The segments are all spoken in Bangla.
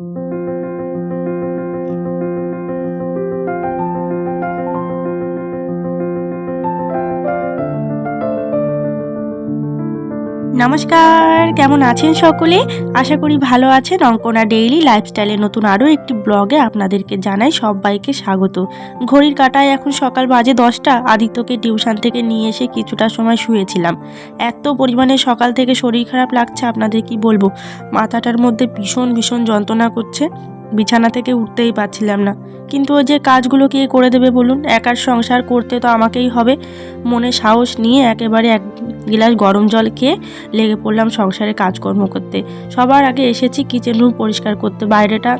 thank you নমস্কার, কেমন আছেন সকলে? আশা করি ভালো আছেন। অঙ্কনা ডেইলি লাইফস্টাইলে নতুন আরও একটি ব্লগে আপনাদেরকে জানাই সবাইকে স্বাগত। ঘড়ির কাটায় এখন সকাল বাজে দশটা। আদিত্যকে টিউশন থেকে নিয়ে এসে কিছুটা সময় শুয়েছিলাম। এত পরিমাণে সকাল থেকে শরীর খারাপ লাগছে, আপনাদের কি বলব? মাথাটার মধ্যে ভীষণ ভীষণ যন্ত্রণা করছে। বিছানা থেকে উঠতেই পারছিলাম না। কিন্তু ওই যে কাজগুলো কে করে দেবে বলুন? একার সংসার করতে তো আমাকেই হবে। মনে সাহস নিয়ে একেবারে এক গিলাস গরম জল খেয়ে লেগে পড়লাম সংসারে কাজকর্ম করতে। সবার আগে এসেছি কিচেন রুম পরিষ্কার করতে। বাইরেটা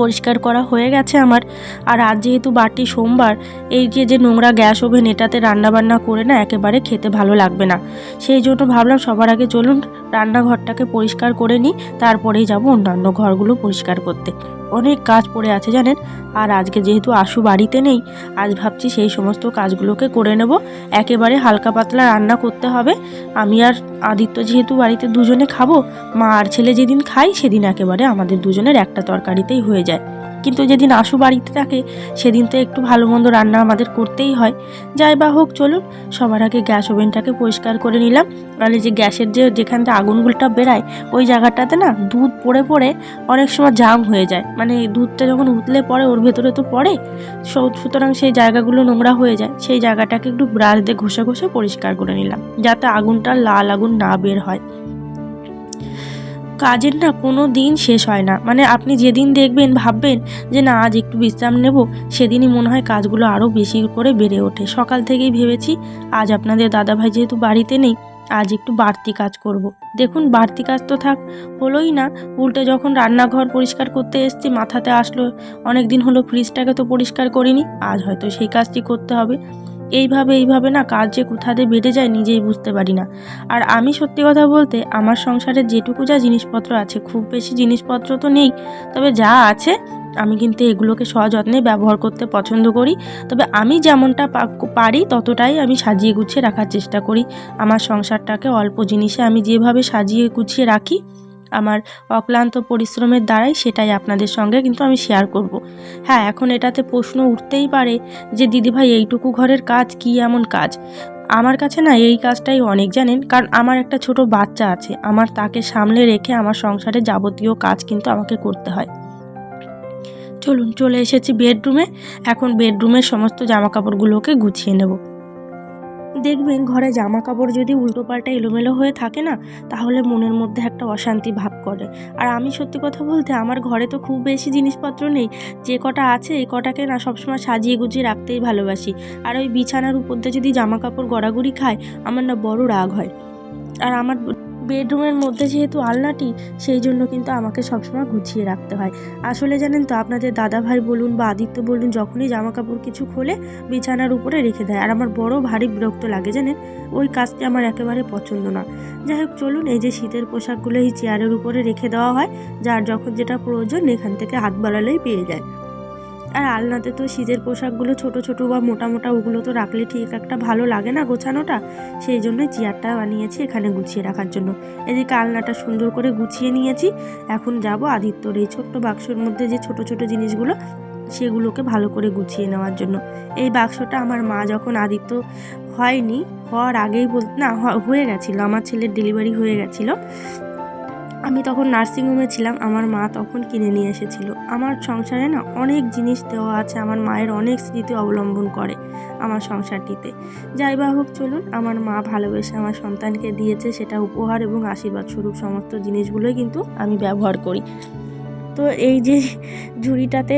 পরিষ্কার করা হয়ে গেছে আমার। আর আজ যেহেতু বাটি সোমবার, এই যে যে নোংরা গ্যাস ওভেন এটাতে রান্নাবান্না করে না, একেবারে খেতে ভালো লাগবে না। সেই জন্য ভাবলাম সবার আগে চলুন রান্নাঘরটাকে পরিষ্কার করে নিই, তারপরেই যাব অন্যান্য ঘরগুলো পরিষ্কার করতে। অনেক কাজ পড়ে আছে জানেন। আর আজকে যেহেতু আশু বাড়িতে নেই, আজ ভাবছি সেই সমস্ত কাজগুলোকে করে নেব। একেবারে হালকা পাতলা রান্না করতে হবে। আমি আর আদিত্য যেহেতু বাড়িতে দুজনে খাব, মা আর ছেলে যেদিন খাই সেদিন একেবারে আমাদের দুজনের একটা তরকারিতেই হয়ে যায়। কিন্তু যেদিন আশু বাড়িতে থাকে, সেদিন তো একটু ভালো মন্দ রান্না আমাদের করতেই হয়। যাই বা হোক, চলুন, সবার আগে গ্যাস ওভেনটাকে পরিষ্কার করে নিলাম। আর যে গ্যাসের যে যেখান থেকে আগুনগুলোটা বেরায়, ওই জায়গাটাতে না দুধ পড়ে পড়ে অনেক সময় জাম হয়ে যায়। মানে দুধটা যখন উতলে পড়ে, ওর ভেতরে তো পড়ে সুতরাং সেই জায়গাগুলো নোংরা হয়ে যায়। সেই জায়গাটাকে একটু ব্রাশ দিয়ে ঘষে ঘষে পরিষ্কার করে নিলাম, যাতে আগুনটা লাল আগুন না বের হয়। কাজের না কোনো দিন শেষ হয় না। মানে আপনি যেদিন দেখবেন, ভাববেন যে না, আজ একটু বিশ্রাম নেব, সেদিনই মনে হয় কাজগুলো আরও বেশি করে বেড়ে ওঠে। সকাল থেকেই ভেবেছি, আজ আপনাদের দাদাভাই যেহেতু বাড়িতে নেই, আজ একটু বাড়তি কাজ করব। দেখুন, বাড়তি কাজ তো থাক, হলোই না। উল্টে যখন রান্নাঘর পরিষ্কার করতে এসছি, মাথাতে আসলো অনেক দিন হলো ফ্রিজটাকে তো পরিষ্কার করিনি, আজ হয়তো সেই কাজটি করতে হবে। এইভাবে এইভাবে না কাজ যে কোথাতে বেড়ে যায় নিজেই বুঝতে পারি না। আর আমি সত্যি কথা বলতে আমার সংসারে যেটুকু যা জিনিসপত্র আছে, খুব বেশি জিনিসপত্র তো নেই, তবে যা আছে আমি কিন্তু এগুলোকে সযত্নে ব্যবহার করতে পছন্দ করি। তবে আমি যেমনটা পারি ততটাই আমি সাজিয়ে গুছিয়ে রাখার চেষ্টা করি। আমার সংসারটাকে অল্প জিনিসে আমি যেভাবে সাজিয়ে গুছিয়ে রাখি আমার অক্লান্ত পরিশ্রমের দ্বারাই সেটাই আপনাদের সঙ্গে কিন্তু আমি শেয়ার করব। হ্যাঁ এখন এটাতে প্রশ্ন উঠতেই পারে যে, দিদিভাই, এইটুকু ঘরের কাজ কি এমন কাজ? আমার কাছে না এই কাজটাই অনেক জানেন, কারণ আমার একটা ছোট বাচ্চা আছে। আমার তাকে সামলে রেখে আমার সংসারে যাবতীয় কাজ কিন্তু আমাকে করতে হয়। চলুন, চলে এসেছি বেডরুমে এখন বেডরুমের সমস্ত জামা কাপড়গুলোকে গুছিয়ে নেব। দেখবেন ঘরে জামা কাপড় যদি উল্টো পাল্টা এলোমেলো হয়ে থাকে না, তাহলে মনের মধ্যে একটা অশান্তি ভাব করে। আর আমি সত্যি কথা বলতে, আমার ঘরে তো খুব বেশি জিনিসপত্র নেই। যে কটা আছে এই কটাকে না সবসময় সাজিয়ে গুজিয়ে রাখতেই ভালোবাসি। আর ওই বিছানার উপর দিয়ে যদি জামা কাপড় গড়াগড়ি খায়, আমার না বড় রাগ হয়। আর আমার বেডরুমের মধ্যে যেহেতু আলনাটি, সেই জন্য কিন্তু আমাকে সবসময় গুছিয়ে রাখতে হয়। আসলে জানেন তো, আপনাদের দাদা ভাই বলুন বা আদিত্য বলুন, যখনই জামা কাপড় কিছু খোলে, বিছানার উপরে রেখে দেয়। আর আমার বড় ভারী বিরক্ত লাগে জানেন, ওই কাজটি আমার একেবারে পছন্দ না। যাই হোক, চলুন এই যে শীতের পোশাকগুলো এই চেয়ারের উপরে রেখে দেওয়া হয়, যার যখন যেটা প্রয়োজন, এখান থেকে হাত বাড়ালেই পেয়ে যায়। আর আলনাতে তো শীতের পোশাকগুলো ছোট ছোট বা মোটা মোটা, ওগুলো তো রাখলে ঠিক একটা ভালো লাগে না গোছানোটা? সেই জন্যই চেয়ারটা বানিয়েছি এখানে গুছিয়ে রাখার জন্য। এদিকে আলনাটা সুন্দর করে গুছিয়ে নিয়েছি। এখন যাব আদিত্যর এই ছোট্ট বাক্সর মধ্যে যে ছোট ছোট জিনিসগুলো, সেগুলোকে ভালো করে গুছিয়ে নেওয়ার জন্য। এই বাক্সটা আমার মা যখন আদিত্য হয়নি, হওয়ার আগেই বল, না হয়ে গেছিল, আমার ছেলের ডেলিভারি হয়ে গেছিল। আমি তখন নার্সিংহোমে ছিলাম, আমার মা তখন কিনে নিয়ে এসেছিল। আমার সংসারে না অনেক জিনিস দেওয়া আছে, আমার মায়ের অনেক স্মৃতি অবলম্বন করে আমার সংসারটিতে। যাই বা হোক চলুন, আমার মা ভালোবেসে আমার সন্তানকে দিয়েছে, সেটা উপহার এবং আশীর্বাদ স্বরূপ, সমস্ত জিনিসগুলোই কিন্তু আমি ব্যবহার করি। তো এই যে ঝুড়িটাতে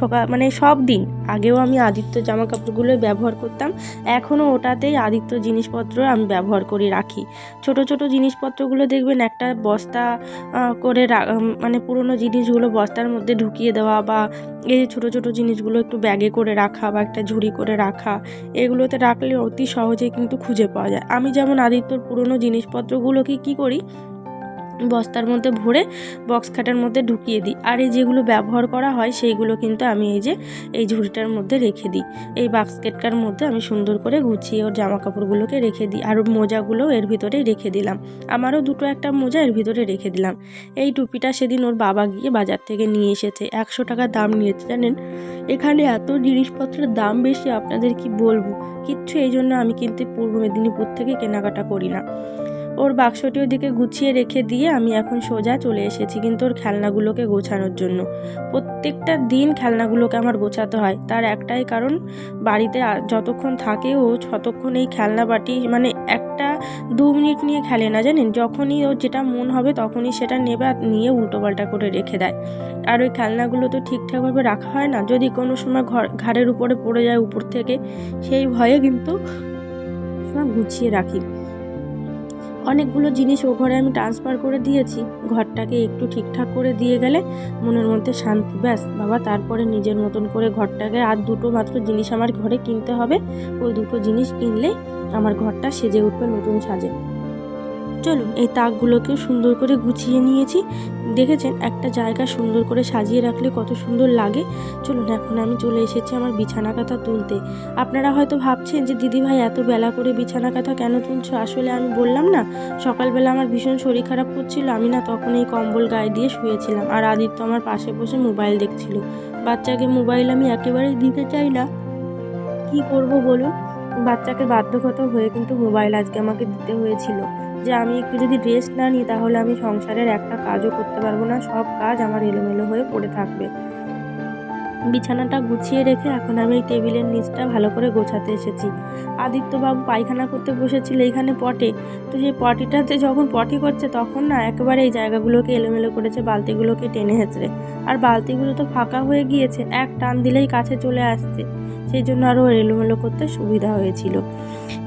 সকাল মানে সব দিন আগেও আমি আদিত্য জামা কাপড়গুলোই ব্যবহার করতাম, এখনও ওটাতেই আদিত্য জিনিসপত্র আমি ব্যবহার করে রাখি। ছোট ছোট জিনিসপত্রগুলো দেখবেন একটা বস্তা করে মানে পুরনো জিনিসগুলো বস্তার মধ্যে ঢুকিয়ে দেওয়া বা এই যে ছোটো ছোটো জিনিসগুলো একটু ব্যাগে করে রাখা বা একটা ঝুড়ি করে রাখা, এগুলোতে রাখলে অতি সহজেই কিন্তু খুঁজে পাওয়া যায়। আমি যেমন আদিত্যর পুরনো জিনিসপত্রগুলোকে কী করি বস্তার মধ্যে ভরে বক্স খাটার মধ্যে ঢুকিয়ে দিই। আর এই যেগুলো ব্যবহার করা হয়, সেইগুলো কিন্তু আমি এই যে, এই ঝুড়িটার মধ্যে রেখে দিই। এই বাস্কেটটার মধ্যে আমি সুন্দর করে গুছিয়ে ওর জামা কাপড়গুলোকে রেখে দিই। আর মোজাগুলো এর ভিতরেই রেখে দিলাম। আমারও দুটো একটা মোজা এর ভিতরে রেখে দিলাম। এই টুপিটা সেদিন ওর বাবা গিয়ে বাজার থেকে নিয়ে এসেছে। একশো টাকা দাম নিয়েছে, জানেন? এখানে এত জিনিসপত্রের দাম বেশি, আপনাদের কি বলব? কিচ্ছু এই জন্য আমি কিন্তু পূর্ব মেদিনীপুর থেকে কেনাকাটা করি না। ওর বাক্সটি ওদিকে গুছিয়ে রেখে দিয়ে আমি এখন সোজা চলে এসেছি কিন্তু ওর খেলনাগুলোকে গোছানোর জন্য। প্রত্যেকটা দিন খেলনাগুলোকে আমার গোছাতে হয়। তার একটাই কারণ, বাড়িতে যতক্ষণ থাকে ও ততক্ষণ এই খেলনা বাটি মানে একটা দু মিনিট নিয়ে খেলে না জানেন? যখনই ওর যেটা মন হবে তখনই সেটা নেবে আর নিয়ে উল্টোপাল্টা করে রেখে দেয়। আর ওই খেলনাগুলো তো ঠিকঠাকভাবে রাখা হয় না। যদি কোনো সময় ঘর ঘাড়ের উপরে পড়ে যায় উপর থেকে, সেই ভয়ে কিন্তু গুছিয়ে রাখি। অনেকগুলো জিনিস ও ঘরে আমি ট্রান্সফার করে দিয়েছি। ঘরটাকে একটু ঠিকঠাক করে দিয়ে গেলে মনের মধ্যে শান্তি। ব্যাস, বাবা তারপরে নিজের মতন করে ঘরটাকে আর দুটো মাত্র জিনিস আমার ঘরে কিনতে হবে। ওই দুটো জিনিস কিনলে আমার ঘরটা সেজে উঠবে নতুন সাজে। চলুন, এই তাকগুলোকেও সুন্দর করে গুছিয়ে নিয়েছি। দেখেছেন, একটা জায়গা সুন্দর করে সাজিয়ে রাখলে কত সুন্দর লাগে। চলুন, এখন আমি চলে এসেছি আমার বিছানা কাঁথা তুলতে। আপনারা হয়তো ভাবছেন যে দিদি ভাই এত বেলা করে বিছানা কাঁথা কেন তুলছো? আসলে আমি বললাম না, সকালবেলা আমার ভীষণ শরীর খারাপ করছিল, আমি না তখন এই কম্বল গায়ে দিয়ে শুয়েছিলাম। আর আদিত্য আমার পাশে বসে মোবাইল দেখছিল। বাচ্চাকে মোবাইল আমি একেবারেই দিতে চাই না। কি করব বলুন? বাচ্চাকে বাধ্যগত হয়ে কিন্তু মোবাইল আজকে আমাকে দিতে হয়েছিল। যে আমি একটু যদি রেস্ট না নিই, তাহলে আমি সংসারের একটা কাজও করতে পারব না। সব কাজ আমার এলোমেলো হয়ে পড়ে থাকবে। বিছানাটা গুছিয়ে রেখে এখন আমি টেবিলের নিচটা ভালো করে গোছাতে এসেছি। আদিত্যবাবু পায়খানা করতে বসেছিল এইখানে পটে। তো সেই পটিটাতে যখন পটি করছে তখন না একেবারে এই জায়গাগুলোকে এলোমেলো করেছে, বালতিগুলোকে টেনে হেঁচড়ে। আর বালতিগুলো তো ফাঁকা হয়ে গিয়েছে, এক টান দিলেই কাছে চলে আসছে। সেই জন্য আরও এলোমেলো করতে সুবিধা হয়েছিল।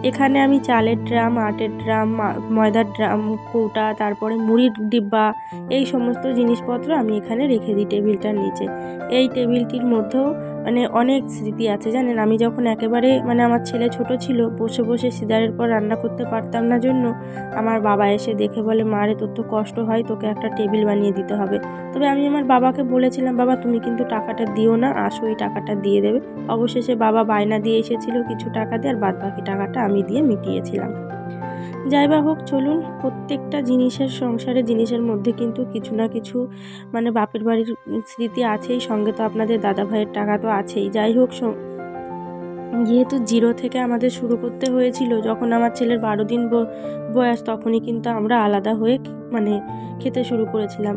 এখানে আমি চালের ড্রাম, আটের ড্রাম ময়দার ড্রাম, কৌটা, তারপরে মুড়ির ডিব্বা, এই সমস্ত জিনিসপত্র আমি এখানে রেখে দিই টেবিলটার নিচে। এই টেবিলটির মধ্যেও মানে অনেক স্মৃতি আছে, জানেন? আমি যখন একেবারে মানে আমার ছেলে ছোট ছিল, বসে বসে সিজারের পর রান্না করতে পারতাম না জন্য, আমার বাবা এসে দেখে বলে মারে তোর তো কষ্ট হয়, তোকে একটা টেবিল বানিয়ে দিতে হবে। তবে আমি আমার বাবাকে বলেছিলাম, বাবা, তুমি কিন্তু টাকাটা দিও না, আসো, এই টাকাটা দিয়ে দেবে। অবশেষে বাবা বায়না দিয়ে এসেছিল কিছু টাকা দিয়ে, আর বাদ বাকি টাকাটা আমি দিয়ে মিটিয়েছিলাম। যাই বা হোক, চলুন প্রত্যেকটা জিনিসের সংসারে জিনিসের মধ্যে কিন্তু কিছু না কিছু মানে বাপের বাড়ির স্মৃতি আছেই, সঙ্গে তো আপনাদের দাদা ভাইয়ের টাকা তো আছেই। যাই হোক যেহেতু জিরো থেকে আমাদের শুরু করতে হয়েছিল, যখন আমার ছেলের বারো দিন বয়স, তখনই কিন্তু আমরা আলাদা হয়ে মানে খেতে শুরু করেছিলাম।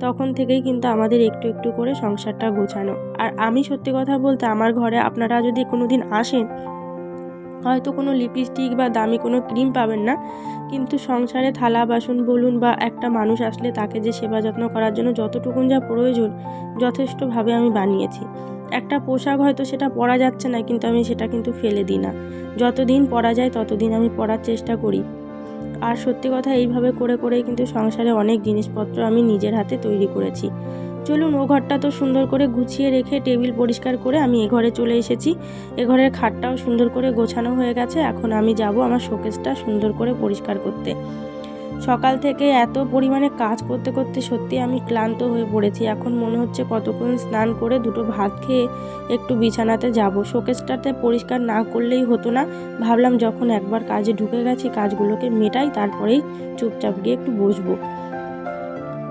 তখন থেকেই কিন্তু আমাদের একটু একটু করে সংসারটা গোছানো। আর আমি সত্যি কথা বলতে, আমার ঘরে আপনারা যদি কোনো দিন আসেন হয়তো কোনো লিপস্টিক বা দামি কোনো ক্রিম পাবেন না। কিন্তু সংসারে থালা, বাসন, বলুন বা একটা মানুষ আসলে তাকে যে সেবা যত্ন করার জন্য যতটুকুন যা প্রয়োজন যথেষ্টভাবে আমি বানিয়েছি। একটা পোশাক হয়তো সেটা পরা যাচ্ছে না, কিন্তু আমি সেটা কিন্তু ফেলে দিই না। যতদিন পরা যায় ততদিন আমি পরার চেষ্টা করি। আর সত্যি কথা এইভাবে করে করেই কিন্তু সংসারে অনেক জিনিসপত্র আমি নিজের হাতে তৈরি করেছি। চলুন, ও ঘরটা তো সুন্দর করে গুছিয়ে রেখে টেবিল পরিষ্কার করে আমি এ ঘরে চলে এসেছি। এ ঘরের খাটটাও সুন্দর করে গোছানো হয়ে গেছে। এখন আমি যাব আমার শোকেসটা সুন্দর করে পরিষ্কার করতে। সকাল থেকে এত পরিমাণে কাজ করতে করতে সত্যি আমি ক্লান্ত হয়ে পড়েছি। এখন মনে হচ্ছে কতক্ষণ স্নান করে দুটো ভাত খেয়ে একটু বিছানাতে যাব। শোকেসটাতে পরিষ্কার না করলেই হতো না। ভাবলাম যখন একবার কাজে ঢুকে গেছি, কাজগুলোকে মেটাই, তারপরেই চুপচাপ গিয়ে একটু বসবো।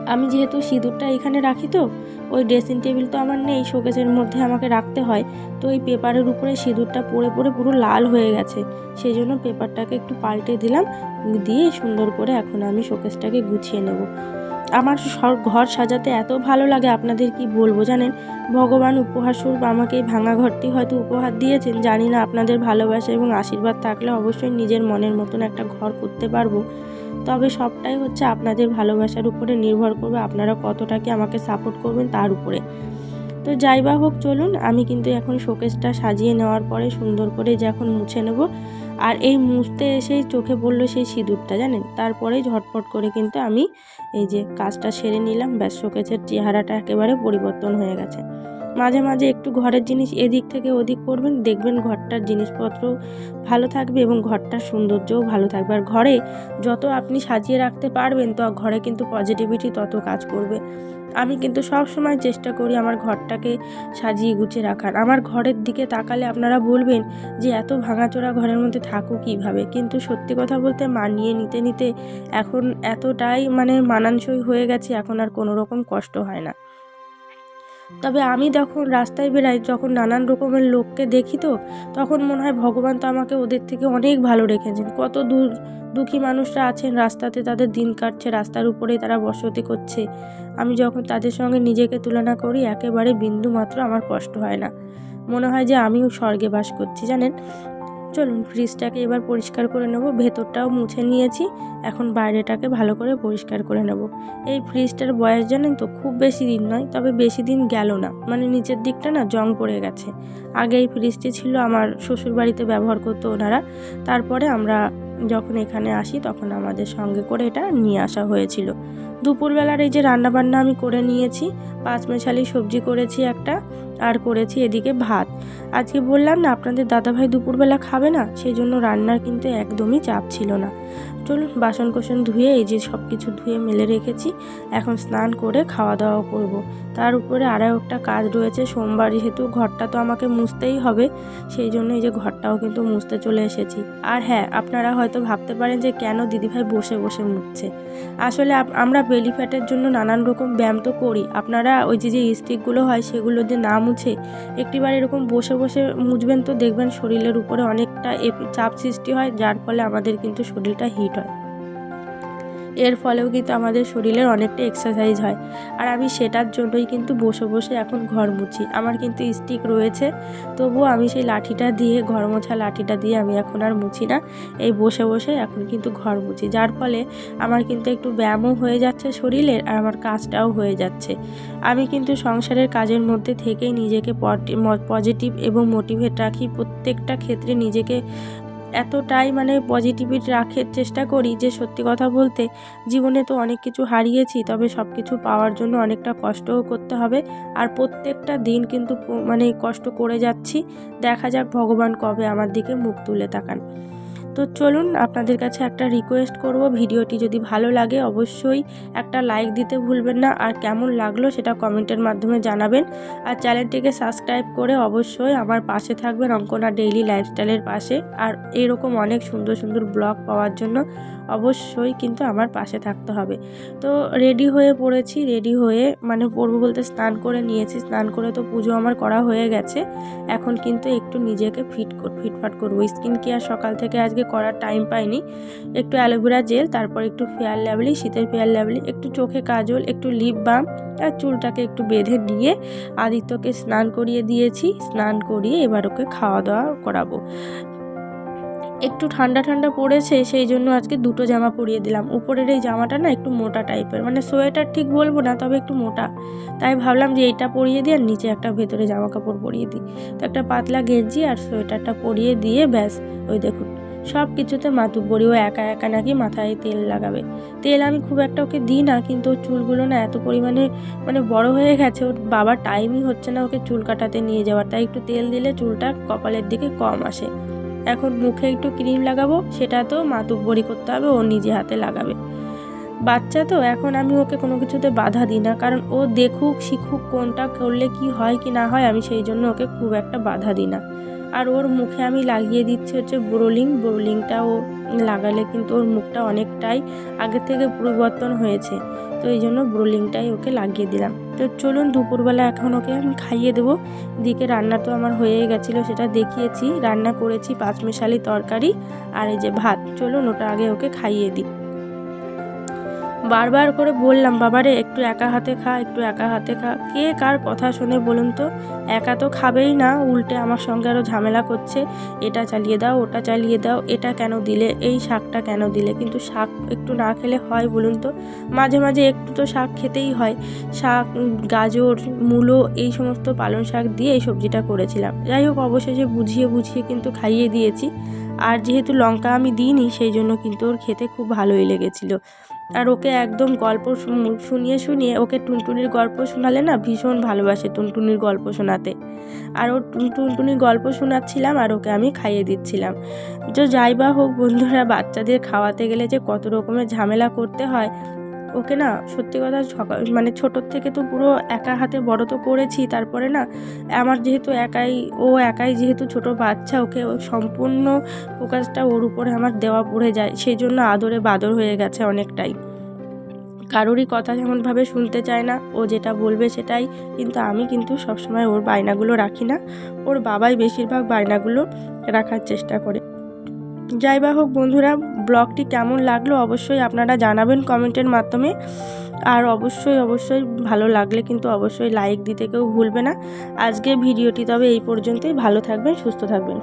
আমি যেহেতু সিঁদুরটা এখানে রাখি তো, ওই ড্রেসিং টেবিল তো আমার নেই, শোকেসের মধ্যে আমাকে রাখতে হয়। তো ওই পেপারের উপরে সিঁদুরটা পড়ে পড়ে পুরো লাল হয়ে গেছে। সেই জন্য পেপারটাকে একটু পাল্টে দিলাম, দিয়ে সুন্দর করে এখন আমি শোকেসটাকে গুছিয়ে নেব। আমার ঘর সাজাতে এত ভালো লাগে, আপনাদের কি বলব জানেন? ভগবান উপহার স্বরূপ আমাকে এই ভাঙা ঘরটি হয়তো উপহার দিয়েছেন, জানি না আপনাদের ভালোবাসা এবং আশীর্বাদ থাকলে অবশ্যই নিজের মনের মতন একটা ঘর করতে পারব। তবে সবটাই হচ্ছে আপনাদের ভালোবাসার উপরে নির্ভর করবে, আপনারা কতটা কি আমাকে সাপোর্ট করবেন তার উপরে। তো যাই বা হোক, চলুন, আমি কিন্তু এখন শোকেসটা সাজিয়ে নেওয়ার পরে সুন্দর করে যে এখন মুছে নেব। আর এই মুহূর্তে এসেই চোখে পড়ল সেই সিঁদুরটা, জানেন? তারপরে ঝটপট করে কিন্তু আমি এই যে কাজটা সেরে নিলাম। ব্যাস শোকেছের চেহারাটা একেবারে পরিবর্তন হয়ে গেছে। মাঝে মাঝে একটু ঘরের জিনিস এদিক থেকে ওদিক করবেন, দেখবেন ঘরটার জিনিসপত্র ভালো থাকবে এবং ঘরটার সৌন্দর্যও ভালো থাকবে। আর ঘরে যত আপনি সাজিয়ে রাখতে পারবেন, তো ঘরে কিন্তু পজিটিভিটি তত কাজ করবে। আমি কিন্তু সব সময় চেষ্টা করি আমার ঘরটাকে সাজিয়ে গুছিয়ে রাখার। আমার ঘরের দিকে তাকালে আপনারা বলবেন যে, এত ভাঙাচোরা ঘরের মধ্যে থাকো কীভাবে? কিন্তু সত্যি কথা বলতে মানিয়ে নিতে নিতে এখন এতটাই মানে মানানসই হয়ে গেছে, এখন আর কোনো রকম কষ্ট হয় না। তবে আমি যখন রাস্তায় বেরাই যখন নানান রকমের লোককে দেখি তো, তখন মনে হয় ভগবান তো আমাকে ওদের থেকে অনেক ভালো রেখেছেন। কত দূর, দুঃখী মানুষরা আছেন রাস্তাতে, তাদের দিন কাটছে, রাস্তার উপরেই তারা বসতি করছে। আমি যখন তাদের সঙ্গে নিজেকে তুলনা করি, একেবারে বিন্দু মাত্র আমার কষ্ট হয় না। মনে হয় যে আমিও স্বর্গে বাস করছি, জানেন? চলুন ফ্রিজটাকে এবার পরিষ্কার করে নেব, ভেতরটাও মুছে নিয়েছি, এখন বাইরেটাকে ভালো করে পরিষ্কার করে নেব। এই ফ্রিজটার বয়স জানেন তো, খুব বেশি দিন নয়, তবে বেশি দিন গেল না মানে নিচের দিকটা না জং পড়ে গেছে। আগে এই ফ্রিজটি ছিল আমার শ্বশুর বাড়িতে ব্যবহার করতো ওনারা, তারপরে আমরা যখন এখানে আসি তখন আমাদের সঙ্গে করে এটা নিয়ে আসা হয়েছিল। দুপুরবেলার এই যে রান্নাবান্না আমি করে নিয়েছি পাঁচমেশালি সবজি করেছি একটা আর করেছি এদিকে ভাত। আজকে বললাম না, আপনাদের দাদাভাই দুপুরবেলা খাবে না সেই জন্য রান্নার কিন্তু একদমই চাপ ছিল না। চলুন বাসন কোসন ধুয়ে, এই যে সব কিছু ধুয়ে মেলে রেখেছি, এখন স্নান করে খাওয়া দাওয়া করব। তার উপরে আরও একটা কাজ রয়েছে, সোমবার যেহেতু ঘরটা তো আমাকে মুছতেই হবে সেই জন্য এই যে ঘরটাও কিন্তু মুছতে চলে এসেছি। আর হ্যাঁ আপনারা হয়তো ভাবতে পারেন যে কেন দিদিভাই বসে বসে মুছছে। আসলে আমরা বেলি ফ্যাটের জন্য নানান রকম ব্যায়াম তো করি। আপনারা ওই যে যে স্টিকগুলো হয় সেগুলো দিয়ে না মুছে একটিবার এরকম বসে বসে মুছবেন তো দেখবেন শরীরের উপরে অনেকটা চাপ সৃষ্টি হয়, যার ফলে আমাদের কিন্তু শরীরটা হিট হয়। এর ফলেও কিন্তু আমাদের শরীরের অনেকটা এক্সারসাইজ হয়। আর আমি সেটার জন্যই কিন্তু বসে বসে এখন ঘর মুছি। আমার কিন্তু স্টিক রয়েছে। তবুও আমি সেই লাঠিটা দিয়ে, ঘর মোছা লাঠিটা দিয়ে আমি এখন আর মুছি না। এই বসে বসে এখন কিন্তু ঘর মুছি। যার ফলে আমার কিন্তু একটু ব্যায়ামও হয়ে যাচ্ছে শরীরের আর আমার কাজটাও হয়ে যাচ্ছে। আমি কিন্তু সংসারের কাজের মধ্যে থেকেই নিজেকে পজিটিভ এবং মোটিভেট রাখি। প্রত্যেকটা ক্ষেত্রে নিজেকে এতটাই মানে পজিটিভিটি রাখার চেষ্টা করি যে সত্যি কথা বলতে জীবনে তো অনেক কিছু হারিয়েছি, তবে সব কিছু পাওয়ার জন্য অনেকটা কষ্টও করতে হবে। আর প্রত্যেকটা দিন কিন্তু মানে কষ্ট করে যাচ্ছি। দেখা যাক ভগবান কবে আমার দিকে মুখ তুলে তাকান। তো চলুন আপনাদের কাছে একটা রিকোয়েস্ট করব। ভিডিওটি যদি ভালো লাগে অবশ্যই একটা লাইক দিতে ভুলবেন না। আর কেমন লাগল সেটা কমেন্টের মাধ্যমে জানাবেন। আর চ্যানেলটিকে সাবস্ক্রাইব করে অবশ্যই আমার পাশে থাকবেন অঙ্কনা ডেইলি লাইফস্টাইলের পাশে। আর এরকম অনেক সুন্দর সুন্দর ব্লগ পাওয়ার জন্য অবশ্যই কিন্তু আমার পাশে থাকতে হবে। তো রেডি হয়ে পড়েছি রেডি হয়ে মানে পড়ব বলতে স্নান করে নিয়েছি, স্নান করে তো পুজো আমার করা হয়ে গেছে। এখন কিন্তু একটু নিজেকে ফিট ফিটফাট করব। স্কিন কেয়ার সকাল থেকে আজকে করার টাইম পাইনি। একটু অ্যালোভেরা জেল তারপর একটু ফেয়ার লাভলি শীতের ফেয়ার লাভলি একটু চোখে কাজল, একটু লিপ বাম আর চুলটাকে একটু বেঁধে নিয়ে আদিত্যকে স্নান করিয়ে দিয়েছি। স্নান করিয়ে এবার ওকে খাওয়া দাওয়া করাবো। একটু ঠান্ডা ঠান্ডা পড়েছে, সেই জন্য আজকে দুটো জামা পরিয়ে দিলাম। উপরের এই জামাটা না একটু মোটা টাইপের মানে সোয়েটার ঠিক বলব না, তবে একটু মোটা। তাই ভাবলাম যে এইটা পরিয়ে দিই আর নিচে একটা ভেতরে জামা কাপড় পরিয়ে দিই। তো একটা পাতলা গেঞ্জি আর সোয়েটারটা পরিয়ে দিয়ে ব্যাস, ওই দেখুন। সব কিছুতে মাতুব্বরি ও একা একা নাকি মাথায় তেল লাগাবে। তেল আমি খুব একটা ওকে দিই না, কিন্তু ওর চুলগুলো না এত পরিমাণে মানে বড় হয়ে গেছে, ওর বাবার টাইমই হচ্ছে না ওকে চুল কাটাতে নিয়ে যাওয়ার। তাই একটু তেল দিলে চুলটা কপালের দিকে কম আসে। এখন মুখে একটু ক্রিম লাগাবো, সেটা তো মাতুব্বরি করতে হবে, ও নিজে হাতে লাগাবে। বাচ্চা তো, এখন আমি ওকে কোনো কিছুতে বাধা দিই না, কারণ ও দেখুক, শিখুক কোনটা করলে কি হয় কি না হয়, আমি সেই জন্য ওকে খুব একটা বাধা দিই না। আর ওর মুখে আমি লাগিয়ে দিচ্ছি হচ্ছে ব্রোলিং। ব্রোলিংটা ও লাগালে কিন্তু ওর মুখটা অনেকটাই আগে থেকে পরিবর্তন হয়েছে। তো এই জন্য ব্রোলিংটাই ওকে লাগিয়ে দিলাম। তো চলুন দুপুরবেলা এখন ওকে আমি খাইয়ে দেবো। দিকে রান্না তো আমার হয়েই গেছিল, সেটা দেখিয়েছি। রান্না করেছি পাঁচমিশালি তরকারি আর এই যে ভাত। চলুন ওটা আগে ওকে খাইয়ে দিই। বারবার করে বললাম, বাবারে, একটু একা হাতে খা, একটু একা হাতে খা। কে কার কথা শুনে বলুন তো? একা তো খাবেই না, উল্টে আমার সঙ্গে আরও ঝামেলা করছে। এটা চালিয়ে দাও, ওটা চালিয়ে দাও, এটা কেন দিলে, এই শাকটা কেন দিলে? কিন্তু শাক একটু না খেলে হয় বলুন তো? মাঝে মাঝে একটু তো শাক খেতেই হয়। শাক, গাজর, মূলো, এই সমস্ত পালং শাক দিয়ে এই সবজিটা করেছিলাম। যাই হোক, অবশেষে বুঝিয়ে বুঝিয়ে কিন্তু খাইয়ে দিয়েছি। আর যেহেতু লঙ্কা আমি দিইনি, সেই জন্য কিন্তু ওর খেতে খুব ভালোই লেগেছিলো। আর ওকে একদম গল্প শুন- শুনিয়ে শুনিয়ে ওকে টুনটুনির গল্প শোনালে না ভীষণ ভালোবাসে টুনটুনির গল্প শোনাতে। আর ও টুন- টুনটুনির গল্প শোনাচ্ছিলাম আর ওকে আমি খাইয়ে দিচ্ছিলাম। যে যাই বা হোক বন্ধুরা, বাচ্চাদের খাওয়াতে গেলে যে কত রকমের ঝামেলা করতে হয় ওকে না সত্যি কথা সকাল মানে ছোটোর থেকে তো পুরো একা হাতে বড় তো করেছি, তারপরে না আমার যেহেতু একাই, ও একাই যেহেতু ছোট বাচ্চা, ওকে সম্পূর্ণ ফোকাসটা ওর উপরে আমার দেওয়া পড়ে যায়, সেই জন্য আদরে বাদর হয়ে গেছে অনেকটাই। কারোরই কথা যেমনভাবে শুনতে চায় না, ও যেটা বলবে সেটাই, কিন্তু আমি কিন্তু সবসময় ওর বায়নাগুলো রাখি না, ওর বাবাই বেশিরভাগ বায়নাগুলো রাখার চেষ্টা করে। যাই বা হোক বন্ধুরা, ব্লগটি কেমন লাগল অবশ্যই আপনারা জানাবেন কমেন্টের মাধ্যমে। আর অবশ্যই অবশ্যই ভালো লাগলে কিন্তু অবশ্যই লাইক দিতে কেউ ভুলবে না। আজকে ভিডিওটি তবে এই পর্যন্তই। ভালো থাকবেন, সুস্থ থাকবেন।